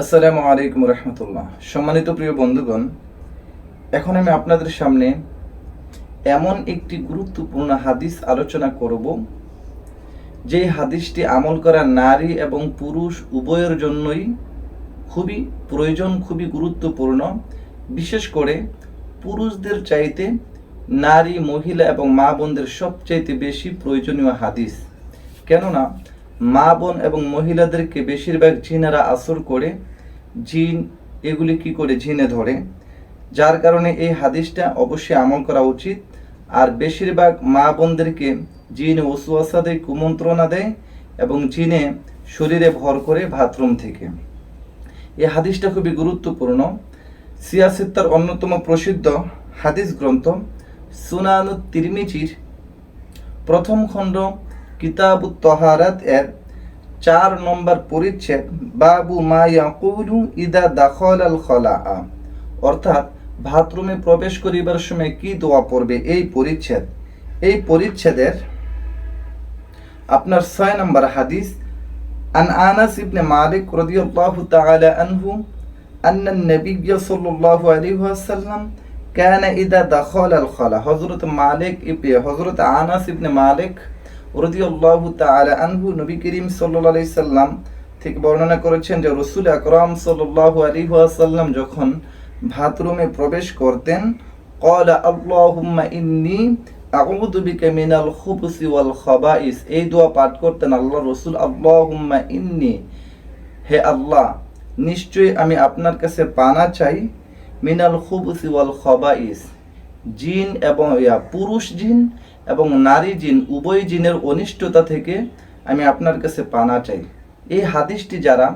আসসালামু আলাইকুম রহমতুল্লাহ। সম্মানিত প্রিয় বন্ধুগণ, এখন আমি আপনাদের সামনে এমন একটি গুরুত্বপূর্ণ হাদিস আলোচনা করব যে হাদিসটি আমল করা নারী এবং পুরুষ উভয়ের জন্যই খুবই প্রয়োজন, খুবই গুরুত্বপূর্ণ। বিশেষ করে পুরুষদের চাইতে নারী, মহিলা এবং মা বোনদের সবচাইতে বেশি প্রয়োজনীয় হাদিস। কেননা মা বোন এবং মহিলাদেরকে বেশিরভাগ জিনেরা আসর করে, জিন এগুলি কি করে? জিনে ধরে। যার কারণে এই হাদিসটা অবশ্যই আমল করা উচিত। আর বেশিরভাগ মা বোনদেরকে জিন ওসুয়াসা দেয়, কুমন্ত্রণা দেয় এবং জিনে শরীরে ভর করে বাথরুম থেকে। এই হাদিসটা খুবই গুরুত্বপূর্ণ। সিয়াসিত্তার অন্যতম প্রসিদ্ধ হাদিস গ্রন্থ সুনানু তিরমিজির প্রথম খণ্ড কিতাবু তহারাত এর চার নম্বর পরিচ্ছেদ বাবু মা ইয়াকুলু ইদা দাখল আল খলা অর্থাৎ বাথরুমে প্রবেশ করিবার সময় কি দোয়া পড়বে এই পরিচ্ছেদ এই পরিচ্ছেদের আপনার ছয় নম্বর হাদিস عن أنس بن مالك رضي الله تعالى عنه أن النبي صلى الله عليه وسلم كان إذا دخل الخلا حضرت مالك ابن حضرت أنس بن مالك রদিউল্লাহ তালা আনহু নবী করিম সাল্লি সাল্লাম থেকে বর্ণনা করেছেন যে রসুল আকরাম সাল্লাহ আলী সাল্লাম যখন ভাতরুমে প্রবেশ করতেন কলা আল্লাহুম্মা ইন্নি আউযু বিকা মিনাল খুবসি ওয়াল খাবাইস এই দোয়া পাঠ করতেন আল্লাহ রসুল, আল্লাহুম্মা ইন্নি হে আল্লাহ, নিশ্চয়ই আমি আপনার কাছে পানা চাই, মিনাল খুবসি ওয়াল খাবাইস জিন এবং পুরুষ জিন এবং নারী জিন, উভয় জিনের অনিষ্টতা থেকে আমি আপনার কাছে পানা চাই। এই হাদিসটি যারা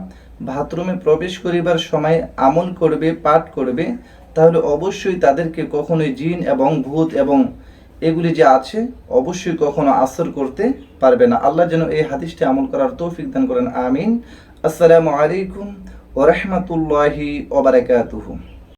বাথরুমে প্রবেশ করিবার সময় আমল করবে, পাঠ করবে, তাহলে অবশ্যই তাদেরকে কখনোই জিন এবং ভূত এবং এগুলি যে আছে, অবশ্যই কখনো আসর করতে পারবে না। আল্লাহ যেন এই হাদিসটি আমল করার তৌফিক দান করেন। আমিন। আসসালামু আলাইকুম ওরহমতুল্লাহি ওবরাকাতুহু